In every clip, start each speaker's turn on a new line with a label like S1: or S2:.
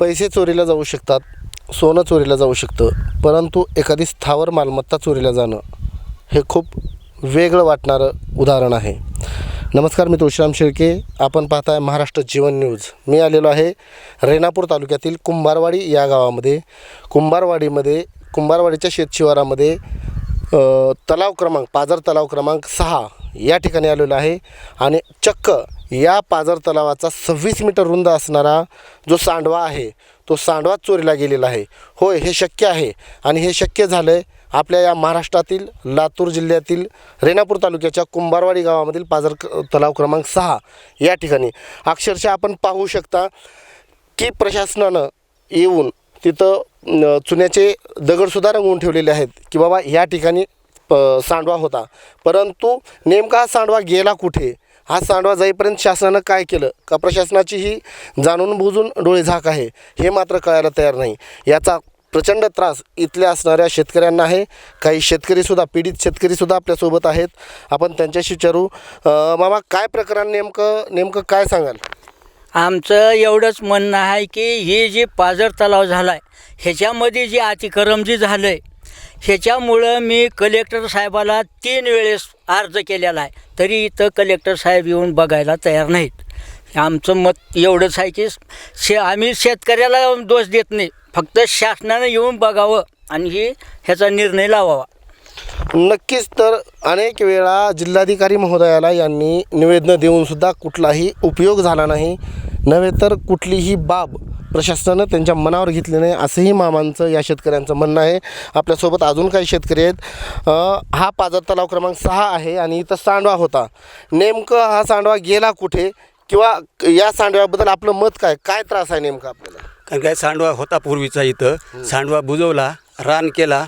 S1: पैसे चोरीला जाऊ शकतात सोनं चोरीला जाऊ शकतं परंतु एखादी स्थावर मालमत्ता चोरीला जाणं हे खूप वेगळं वाटणारं उदाहरण आहे. नमस्कार मी तुळशीराम शेळके. आपण पाहताय महाराष्ट्र जीवन न्यूज. मी आलेलो आहे रेणापूर तालुक्यातील कुंभारवाडी या गावामध्ये. कुंभारवाडीमध्ये कुंभारवाडीच्या शेतशिवारामध्ये तलाव क्रमांक पाझर तलाव क्रमांक सहा या ठिकाणी आलेलो आहे आणि चक्क या पाझर तलावाचा सव्वीस मीटर रुंद असणारा जो सांडवा आहे तो सांडवा चोरीला गेलेला आहे. होय हे शक्य आहे. आणि हे शक्य झालं आहे आपल्या या महाराष्ट्रातील लातूर जिल्ह्यातील रेणापूर तालुक्याच्या कुंभारवाडी गावामधील पाझर तलाव क्रमांक सहा या ठिकाणी. अक्षरशः आपण पाहू शकता की प्रशासनानं येऊन तिथं चुन्याचे दगडसुद्धा रंगवून ठेवलेले आहेत की बाबा या ठिकाणी प सांडवा होता. परंतु नेमका हा सांडवा गेला कुठे? हा सांडवा जाईपर्यंत शासनानं काय केलं? का प्रशासनाची ही जाणून बुजून डोळे झाक आहे? हे मात्र कळायला तयार नाही. याचा प्रचंड त्रास इथल्या असणाऱ्या शेतकऱ्यांना आहे. काही शेतकरीसुद्धा पीडित शेतकरीसुद्धा आपल्यासोबत आहेत. आपण त्यांच्याशी विचारू. मामा काय प्रकरण नेमकं नेमकं काय सांगाल?
S2: आमचं एवढंच म्हणणं आहे की हे जे पाझर तलाव झाला आहे ह्याच्यामध्ये जे अतिक्रम जे झालं आहे ह्याच्यामुळं मी कलेक्टर साहेबाला तीन वेळेस अर्ज केलेला आहे. तरी इथं कलेक्टर साहेब येऊन बघायला तयार नाहीत. आमचं मत एवढंच आहे की शे आम्ही शेतकऱ्याला दोष देत नाही. फक्त शासनानं येऊन बघावं आणि ही ह्याचा निर्णय लावावा.
S1: नक्कीच तर अनेक वेळा जिल्हाधिकारी महोदयाला यांनी निवेदनं देऊनसुद्धा कुठलाही उपयोग झाला नाही. नव्हे तर कुठलीही बाब प्रशासनानं त्यांच्या मनावर घेतली नाही असंही मामांचं या शेतकऱ्यांचं म्हणणं आहे. आपल्यासोबत अजून काही शेतकरी आहेत. हा पाझर तलाव क्रमांक सहा आहे आणि इथं सांडवा होता. नेमकं हा सांडवा गेला कुठे? किंवा या सांडव्याबद्दल आपलं मत काय? काय त्रास आहे नेमका आपल्याला?
S3: कारण काय सांडवा होता पूर्वीचा इथं. सांडवा बुजवला रान केला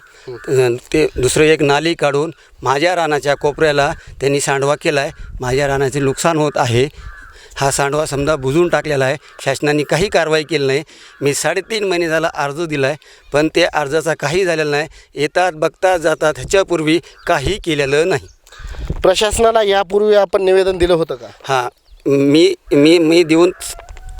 S3: ते दुसरं एक नाली काढून माझ्या रानाच्या कोपऱ्याला त्यांनी सांडवा केला आहे माझ्या रानाचे नुकसान होत आहे. हा सांडवा समजा बुजवून टाकलेला आहे. शासनाने काही कारवाई केली नाही. मी साडेतीन महिने झाला अर्ज दिला आहे पण ते अर्जाचा काही झालेला नाही. येतात बघतात जातात ह्याच्यापूर्वी काही केलेलं नाही.
S1: प्रशासनाला यापूर्वी आपण निवेदन दिलं होतं का?
S3: हां मी मी मी देऊन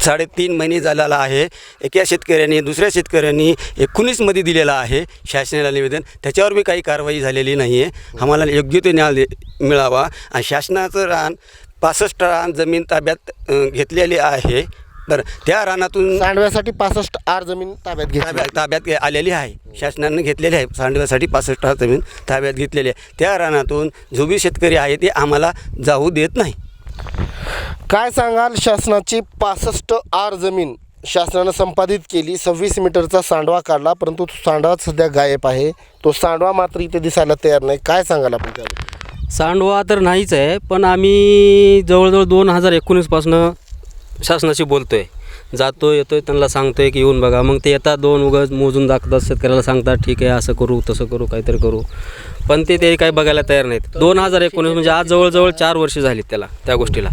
S3: साडेतीन महिने झालेला आहे. एका शेतकऱ्याने दुसऱ्या शेतकऱ्यांनी एकोणीसमध्ये दिलेला आहे शासनाला निवेदन. त्याच्यावर बी काही कारवाई झालेली नाही आहे आम्हाला योग्य ते न्याय मिळावा. आणि शासनाचं रान पासष्ट रान जमीन ताब्यात अं, घेतलेली आहे. बरं त्या रानातून
S1: सांडव्यासाठी पासष्ट आर जमीन ताब्यात घेतली
S3: ताब्यात ताब्यात घे- आलेली आहे. शासनानं घेतलेली आहे. सांडव्यासाठी पासष्ट हा जमीन ताब्यात घेतलेली आहे. त्या रानातून जो बी शेतकरी आहे ते आम्हाला जाऊ देत नाही.
S1: काय सांगाल शासनाची पासष्ट आर जमीन? शासनानं संपादित केली सव्वीस मीटरचा सांडवा काढला परंतु तो सांडवा सध्या गायब आहे. तो सांडवा मात्र इथे दिसायला तयार नाही. काय सांगाल आपण त्यावर
S4: सांडवा तर नाहीच आहे पण आम्ही जवळजवळ दोन हजार एकोणीसपासनं शासनाशी बोलतो आहे जातो येतो आहे त्यांना सांगतो आहे की येऊन बघा. मग ते येतात दोन उगाच मोजून दाखवतात शेतकऱ्याला सांगतात ठीक आहे असं करू तसं करू काहीतरी करू. पण ते ते काही बघायला तयार नाहीत. दोन हजार एकोणीस म्हणजे आज जवळजवळ चार वर्ष झालीत त्याला त्या गोष्टीला.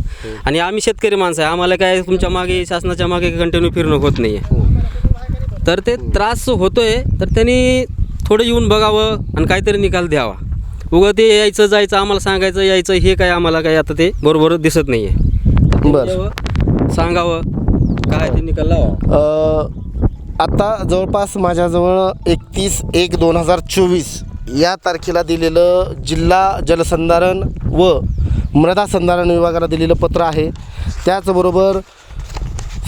S4: आणि आम्ही शेतकरी माणसं आहे. आम्हाला काय तुमच्या मागे शासनाच्या मागे कंटिन्यू फिरणं होत नाही आहे तर ते त्रास होतोय तर त्यांनी थोडं येऊन बघावं आणि काहीतरी निकाल द्यावा. उगं ते यायचं जायचं आम्हाला सांगायचं यायचं हे काय आम्हाला काय आता ते बरोबर दिसत नाही आहे
S1: बरं
S4: सांगावं काय ते निकाल लावा.
S1: अ, आता जवळपास माझ्याजवळ एकतीस एक दोन हजार चोवीस या तारखेला दिलेलं जिल्हा जलसंधारण व मृदा संधारण विभागाला दिलेलं पत्र आहे. त्याचबरोबर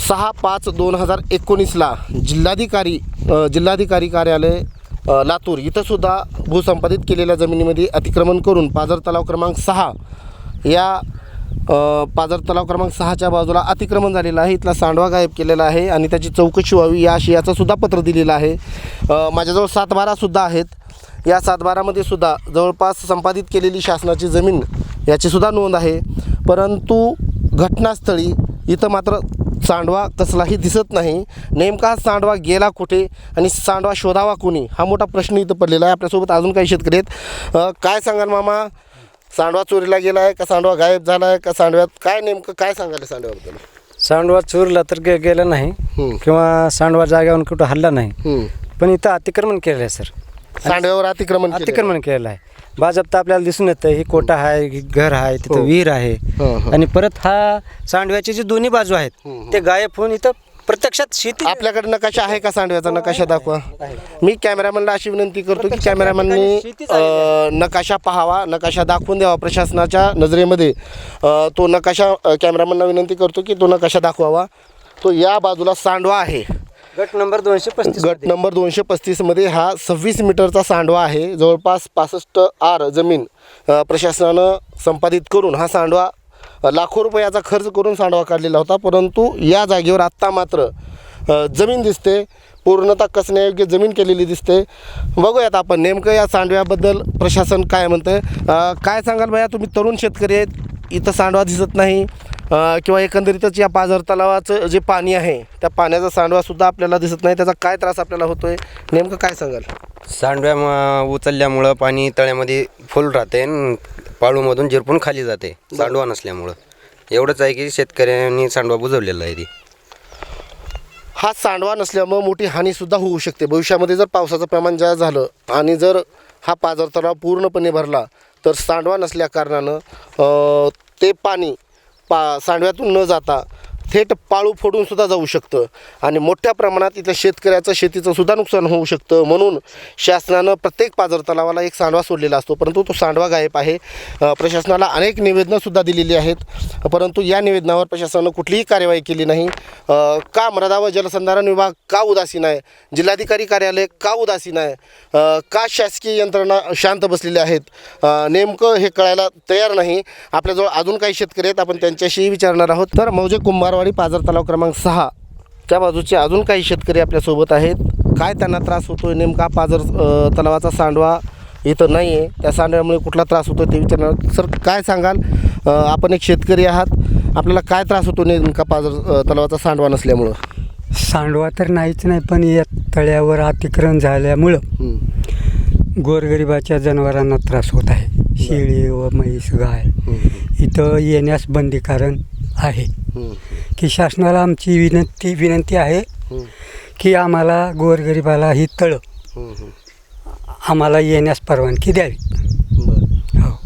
S1: सहा पाच दोन हजार एकोणीसला जिल्हाधिकारी अ, जिल्हाधिकारी कार्यालय लातूर. इथंसुद्धा भूसंपादित केलेल्या जमिनीमध्ये अतिक्रमण करून पाझर तलाव क्रमांक सहा या पाझर तलाव क्रमांक सहाच्या बाजूला अतिक्रमण झालेलं आहे. इथला सांडवा गायब केलेला आहे आणि त्याची चौकशी व्हावी या अशी याचंसुद्धा पत्र दिलेलं आहे. माझ्याजवळ सातबारासुद्धा आहेत. या सातबारामध्ये सुद्धा जवळपास संपादित केलेली शासनाची जमीन याचीसुद्धा नोंद आहे. परंतु घटनास्थळी इथं मात्र सांडवा कसलाही दिसत नाही. नेमका सांडवा गेला कुठे आणि सांडवा शोधावा कोणी? हा मोठा प्रश्न इथं पडलेला आहे. आपल्यासोबत अजून काही शेतकरी आहेत. काय सांगाल मामा? सांडवा चोरीला गेला आहे का सांडवा गायब झाला आहे का सांडव्यात? काय नेमकं काय सांगाल सांडव्याबद्दल?
S5: सांडवा चोरला तर गे गेला नाही. किंवा सांडवा जागेवर कुठं हल्ला नाही. पण इथं अतिक्रमण केलेलं आहे सर.
S1: सांडव्यावर अतिक्रमण.
S5: अतिक्रमण केलेलं आहे. भाजप तर आपल्याला दिसून येतं ही कोटा आहे ही घर आहे तिथं
S1: हो.
S5: विहीर आहे.
S1: हं, हं.
S5: आणि परत हा सांडव्याची जी दोन्ही बाजू आहेत. ते गायब होऊन इथं प्रत्यक्षात शेती
S1: आपल्याकडे नकाशा आहे का सांडव्याचा नकाशा दाखवा. मी कॅमेरामॅनला अशी विनंती करतो की कॅमेरामॅननी अ, नकाशा पाहावा नकाशा दाखवून द्यावा. प्रशासनाच्या नजरेमध्ये अ, तो नकाशा अ, कॅमेरामॅनला विनंती करतो की तो नकाशा दाखवावा. तो या बाजूला सांडवा आहे.
S5: गट नंबर दोनशे पस्तीस
S1: गट नंबर दोनशे पस्तीसमध्ये हा सव्वीस मीटरचा सांडवा आहे. जवळपास पासष्ट आर जमीन अ, प्रशासनानं संपादित करून हा सांडवा अ, लाखो रुपयाचा खर्च करून सांडवा काढलेला होता. परंतु या जागेवर आत्ता मात्र अ, जमीन दिसते. पूर्णतः कसण्यायोग्य जमीन केलेली दिसते. बघूयात आपण नेमकं या सांडव्याबद्दल प्रशासन काय म्हणतं काय सांगाल भैया? तुम्ही तरुण शेतकरी आहेत. इथं सांडवा दिसत नाही. किंवा एकंदरीतच या पाझर तलावाचं जे पाणी आहे त्या पाण्याचा सांडवासुद्धा आपल्याला दिसत नाही. त्याचा काय त्रास आपल्याला होतो आहे नेमकं काय सांगाल?
S6: सांडव्या म- उचलल्यामुळं पाणी तळ्यामध्ये फुल राहते आणि पाळूमधून झिरपून खाली जाते सांडवा नसल्यामुळं. एवढंच आहे की शेतकऱ्यांनी सांडवा बुजवलेला आहे ती.
S1: हा सांडवा नसल्यामुळं मोठी हानीसुद्धा होऊ शकते. भविष्यामध्ये जर पावसाचं प्रमाण जास्त झालं आणि जर हा पाझर तलाव पूर्णपणे भरला तर सांडवा नसल्या कारणानं ते पाणी पा सांडव्यातून न जाता थेट पाळू फोडून सुद्धा जाऊ शकतं. आणि मोठ्या प्रमाणात इथं शेतकऱ्याचं शेतीचं सुद्धा नुकसान होऊ शकतं. म्हणून शासनानं प्रत्येक पाजर तलावाला एक सांडवा सोडलेला असतो. परंतु तो सांडवा गायब आहे. प्रशासनाला अनेक निवेदनंसुद्धा दिलेली आहेत. परंतु या निवेदनावर प्रशासनानं कुठलीही कार्यवाही केली नाही. का मृदा व जलसंधारण विभाग का उदासीन आहे जिल्हाधिकारी कार्यालय का उदासीन आहे का शासकीय यंत्रणा शांत बसलेली आहेत? नेमकं हे कळायला तयार नाही. आपल्याजवळ अजून काही शेतकरी आहेत. आपण त्यांच्याशीही विचारणार आहोत. तर मौजे कुंभार कुंभारवाडी पाझर तलाव क्रमांक सहा. त्या बाजूचे अजून काही शेतकरी आपल्यासोबत आहेत. काय त्यांना त्रास होतोय? नेमका पाझर अ, तलावाचा सांडवा इथं नाही आहे त्या सांडव्यामुळे कुठला त्रास होतो ते विचारणार सर काय सांगाल? आपण एक शेतकरी आहात. आपल्याला काय त्रास होतो नेमका पाझर अ, तलावाचा सांडवा नसल्यामुळं?
S7: सांडवा तर नाहीच नाही पण या तळ्यावर अतिक्रमण झाल्यामुळं. गोरगरिबाच्या जनावरांना त्रास होत आहे. शेळी व म्हैस गाय इथं येण्यास बंदीकरण आहे.
S1: हं.
S7: की शासनाला आमची विनंती विनंती आहे. की आम्हाला गोरगरिबाला ही तळं. आम्हाला येण्यास परवानगी द्यावी
S1: बरं.
S7: हो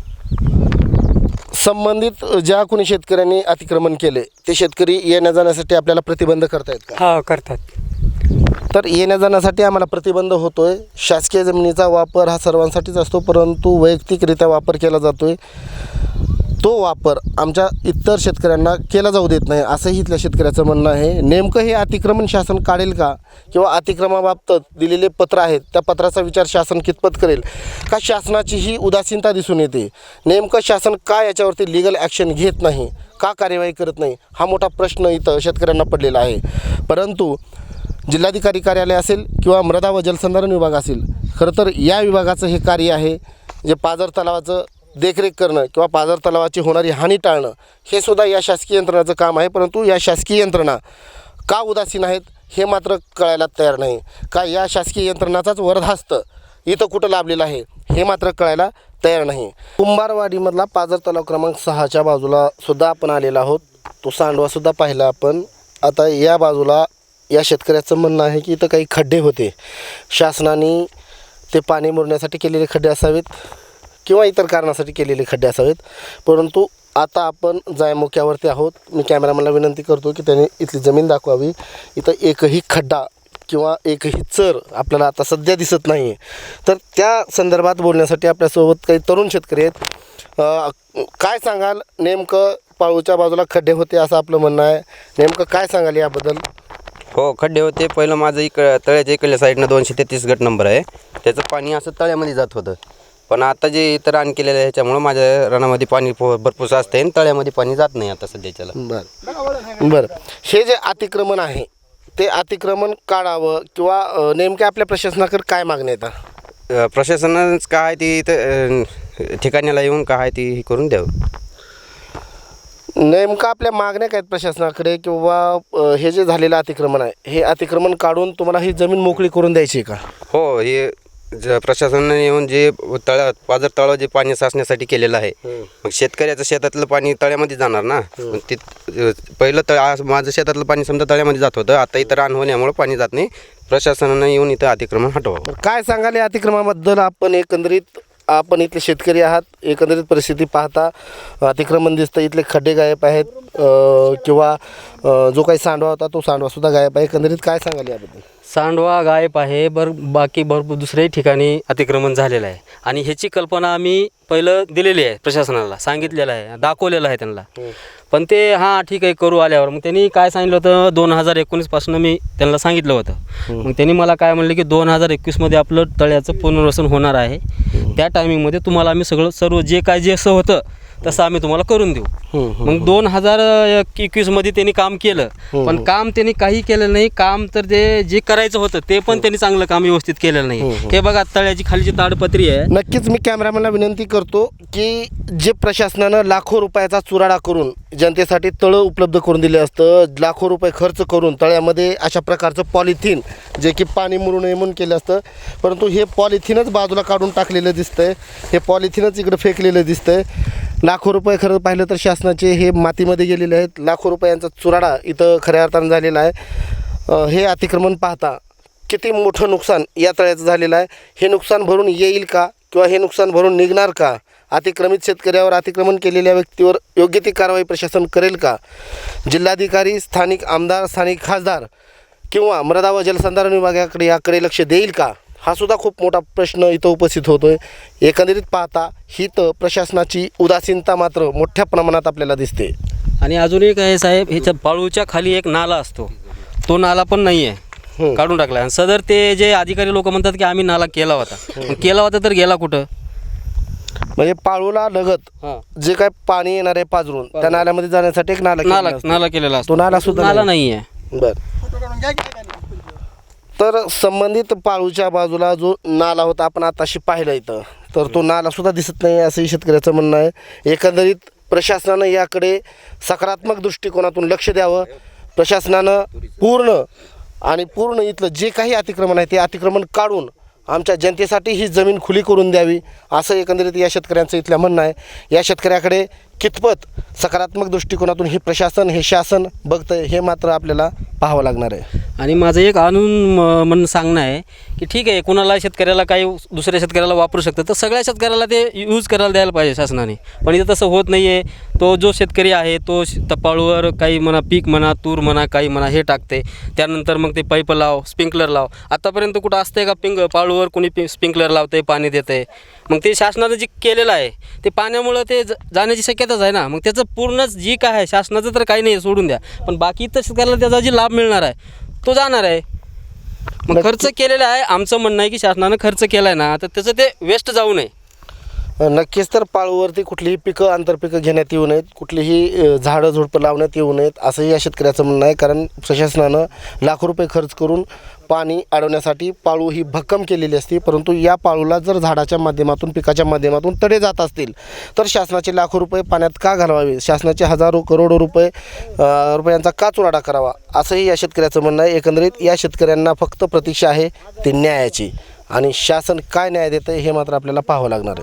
S1: संबंधित ज्या कोणी शेतकऱ्यांनी अतिक्रमण केले ते शेतकरी येण्या जाण्यासाठी आपल्याला प्रतिबंध करतायत का
S7: हा करतात
S1: तर येण्या जाण्यासाठी आम्हाला प्रतिबंध होतोय शासकीय जमिनीचा वापर हा सर्वांसाठीच असतो परंतु वैयक्तिकरित्या वापर केला जातोय तो वापर आमच्या इतर शेतकऱ्यांना केला जाऊ देत नाही असंही इथल्या शेतकऱ्याचं म्हणणं आहे. नेमकं हे अतिक्रमण शासन काढेल का? किंवा अतिक्रमाबाबत दिलेले पत्र आहेत त्या पत्राचा विचार शासन कितपत करेल? का शासनाची ही उदासीनता दिसून येते? नेमकं शासन का याच्यावरती लिगल ॲक्शन घेत नाही? का कार्यवाही करत नाही? हा मोठा प्रश्न इथं शेतकऱ्यांना पडलेला आहे. परंतु जिल्हाधिकारी कार्यालय असेल किंवा मृदा व जलसंधारण विभाग असेल खरं तर या विभागाचं हे कार्य आहे जे पाझर तलावाचं देखरेख करणं किंवा पाझर तलावाची होणारी हानी टाळणं हे सुद्धा या शासकीय यंत्रणाचं काम आहे. परंतु या शासकीय यंत्रणा का उदासीन आहेत हे मात्र कळायला तयार नाही. का या शासकीय यंत्रणाचाच वरदहस्त इथं कुठं लाभलेलं आहे हे मात्र कळायला तयार नाही. कुंभारवाडीमधला पाझर तलाव क्रमांक सहाच्या बाजूला सुद्धा आपण आलेलो आहोत. तो सांडवासुद्धा पाहिला आपण. आता या बाजूला या शेतकऱ्याचं म्हणणं आहे की इथं काही खड्डे होते. शासनाने ते पाणी मुरण्यासाठी केलेले खड्डे असावेत. किंवा इतर कारणासाठी केलेले खड्डे असावेत. परंतु आता आपण जायमुख्यावरती आहोत. मी कॅमेरामॅनला विनंती करतो की त्याने इथली जमीन दाखवावी. इथं एकही खड्डा किंवा एकही चर आपल्याला आता सध्या दिसत नाही आहे तर त्या संदर्भात बोलण्यासाठी आपल्यासोबत काही तरुण शेतकरी आहेत. काय सांगाल? नेमकं पाळूच्या बाजूला खड्डे होते असं आपलं म्हणणं आहे. नेमकं काय सांगाल याबद्दल?
S6: हो खड्डे होते. पहिलं माझं इक तळ्याच्या इकडल्या साईडनं दोनशे तेहतीस गट नंबर आहे. त्याचं पाणी असं तळ्यामध्ये जात होतं. पण आता जे इथं रान केलेलं आहे ह्याच्यामुळं माझ्या रानामध्ये पाणी पो- भरपूर असते आणि तळ्यामध्ये पाणी जात नाही आता सध्याच्याला
S1: बरं. बरं. हे जे अतिक्रमण आहे ते अतिक्रमण काढावं किंवा अ, नेमक्या आपल्या प्रशासनाकडे काय मागण्या येतात
S6: अ, प्रशासनानंच काय ती इथं अ, ठिकाणाला येऊन काय ती हे करून द्यावं.
S1: नेमकं आपल्या मागण्या काय आहेत प्रशासनाकडे किंवा अ, हे जे झालेलं अतिक्रमण आहे हे अतिक्रमण काढून तुम्हाला ही जमीन मोकळी करून द्यायची आहे का?
S6: हो हे ज- प्रशासनाने येऊन जे तळ्या पाझर तळाव जे पाणी साचण्यासाठी केलेलं आहे मग शेतकऱ्याचं शेतातलं पाणी तळ्यामध्ये जाणार ना? मग ते पहिलं तळ आज माझं शेतातलं पाणी समजा तळ्यामध्ये जात होतं आता इथं रान होण्यामुळं पाणी जात नाही. प्रशासनानं येऊन इथं अतिक्रमण हटवावं.
S1: काय सांगाल या अतिक्रमणाबद्दल आपण एकंदरीत आपण इथले शेतकरी आहात एकंदरीत परिस्थिती पाहता अतिक्रमण दिसतं इथले खड्डे गायब आहेत किंवा जो काही सांडवा होता तो सांडवासुद्धा गायब आहे. एकंदरीत काय सांगाल याबद्दल?
S4: सांडवा गायब आहे बर बाकी भरपूर दुसऱ्याही ठिकाणी अतिक्रमण झालेलं आहे. आणि ह्याची कल्पना आम्ही पहिलं दिलेली आहे प्रशासनाला सांगितलेलं आहे दाखवलेलं आहे त्यांना. पण ते हां ठीक आहे करू आल्यावर. मग त्यांनी काय सांगितलं होतं? दोन हजार एकोणीसपासून मी त्यांना सांगितलं होतं. मग त्यांनी मला काय म्हणलं की दोन हजार एकवीसमध्ये आपलं तळ्याचं पुनर्वसन होणार आहे. त्या टायमिंगमध्ये तुम्हाला आम्ही सगळं सर्व जे काय जे असं होतं तसं आम्ही तुम्हाला करून देऊ. मग दोन हजार एकवीसमध्ये त्यांनी काम केलं. पण काम त्यांनी काही केलं नाही. काम तर ते जे करायचं होतं ते पण त्यांनी चांगलं काम व्यवस्थित केलेलं नाही. हे बघा तळ्याची खालीची ताडपत्री आहे.
S1: नक्कीच मी कॅमेरामॅनला विनंती करतो की जे प्रशासनानं लाखो रुपयाचा चुराडा करून जनतेसाठी तळं उपलब्ध करून दिले असतं लाखो रुपये खर्च करून तळ्यामध्ये अशा प्रकारचं पॉलिथिन जे की पाणी मुरू नये म्हणून केलं असतं परंतु हे पॉलिथिनच बाजूला काढून टाकलेलं दिसतंय हे पॉलिथिनच इकडं फेकलेलं दिसतंय. लाखो रुपये खरं पाहिलं तर शासनाचे हे मातीमध्ये गेलेले आहेत. लाखो रुपयांचा चुराडा इथं खऱ्या अर्थानं झालेला आहे. हे अतिक्रमण पाहता किती मोठं नुकसान या तळ्याचं झालेलं आहे. हे नुकसान भरून येईल का किंवा हे नुकसान भरून निघणार का? अतिक्रमित शेतकऱ्यावर अतिक्रमण केलेल्या व्यक्तीवर योग्य ती कारवाई प्रशासन करेल का? जिल्हाधिकारी स्थानिक आमदार स्थानिक खासदार किंवा मृदा व जलसंधारण विभागाकडे याकडे लक्ष देईल का? हा सुद्धा खूप मोठा प्रश्न इथं उपस्थित होतो आहे एकंदरीत पाहता ही तर प्रशासनाची उदासीनता मात्र मोठ्या प्रमाणात आपल्याला दिसते.
S4: आणि अजून एक आहे साहेब ह्याच्या बाळूच्या खाली एक नाला असतो. तो नाला पण नाही आहे काढून टाकला आणि सदर ते जे अधिकारी लोक म्हणतात की आम्ही नाला केला होता. केला होता तर गेला कुठं?
S1: म्हणजे पाळूला लगत जे काय पाणी येणार आहे पाजरून त्या नाल्यामध्ये जाण्यासाठी एक नाला
S4: नाला
S1: केलेला असतो.
S4: नाला केलेला असतो.
S1: नाला सुद्धा
S4: नाला.
S1: नाही
S4: आहे
S1: बर. तर संबंधित पाळूच्या बाजूला जो नाला होता आपण आताशी पाहिला इथं. तर तो नालासुद्धा दिसत नाही असंही शेतकऱ्याचं म्हणणं आहे. एकंदरीत प्रशासनानं याकडे सकारात्मक दृष्टिकोनातून लक्ष द्यावं. प्रशासनानं पूर्ण आणि पूर्ण इथलं जे काही अतिक्रमण आहे ते अतिक्रमण काढून आमच्या जनतेसाठी ही जमीन खुली करून द्यावी असं एकंदरीत या शेतकऱ्यांचं इथलं म्हणणं आहे. या शेतकऱ्याकडे कितपत सकारात्मक दृष्टिकोनातून हे प्रशासन हे शासन बघतंय हे मात्र आपल्याला पाहावं लागणार आहे.
S4: आणि माझं एक आणून म- म्हणणं सांगणं आहे की ठीक आहे कुणाला शेतकऱ्याला काही दुसऱ्या शेतकऱ्याला वापरू शकतं तर सगळ्या शेतकऱ्याला ते यूज करायला द्यायला पाहिजे शासनाने. पण इथं तसं होत नाही आहे तो जो शेतकरी आहे तो तपाळूवर काही म्हणा पीक म्हणा तूर म्हणा काही म्हणा हे टाकते. त्यानंतर मग ते पाईप लाव स्प्रिंकलर लाव. आतापर्यंत कुठं असतंय का पिंग पाळूवर कोणी पि स्प्रिंकलर लावते पाणी देते मग ते शासनानं जे केलेलं आहे ते पाण्यामुळं ते जाण्याची जाण्याची शक्यताच आहे ना. मग त्याचं पूर्णच जी काय आहे शासनाचं तर काही नाही सोडून द्या. पण बाकी इतर शेतकऱ्याला त्याचा जे लाभ मिळणार आहे तो जाणार आहे. मग खर्च केलेला आहे. आमचं म्हणणं आहे की शासनानं खर्च केला आहे ना तर त्याचं ते वेस्ट जाऊ नये.
S1: नक्कीच तर पाळूवरती कुठलीही पिकं आंतरपिकं घेण्यात येऊ नयेत. कुठलीही झाडं झुडपं लावण्यात येऊ नयेत असंही या शेतकऱ्याचं म्हणणं आहे. कारण प्रशासनानं लाखो रुपये खर्च करून पाणी अडवण्यासाठी पाळू ही भक्कम केलेली असते. परंतु या पाळूला जर झाडाच्या माध्यमातून पिकाच्या माध्यमातून तडे जात असतील तर शासनाचे लाखो रुपये पाण्यात का घालवावे? शासनाचे हजारो करोडो रुपये रुपयांचा का चुराडा करावा? असंही या शेतकऱ्याचं म्हणणं आहे. एकंदरीत या शेतकऱ्यांना फक्त प्रतीक्षा आहे ती न्यायाची. आणि शासन काय न्याय देतं हे मात्र आपल्याला पाहावं लागणार आहे.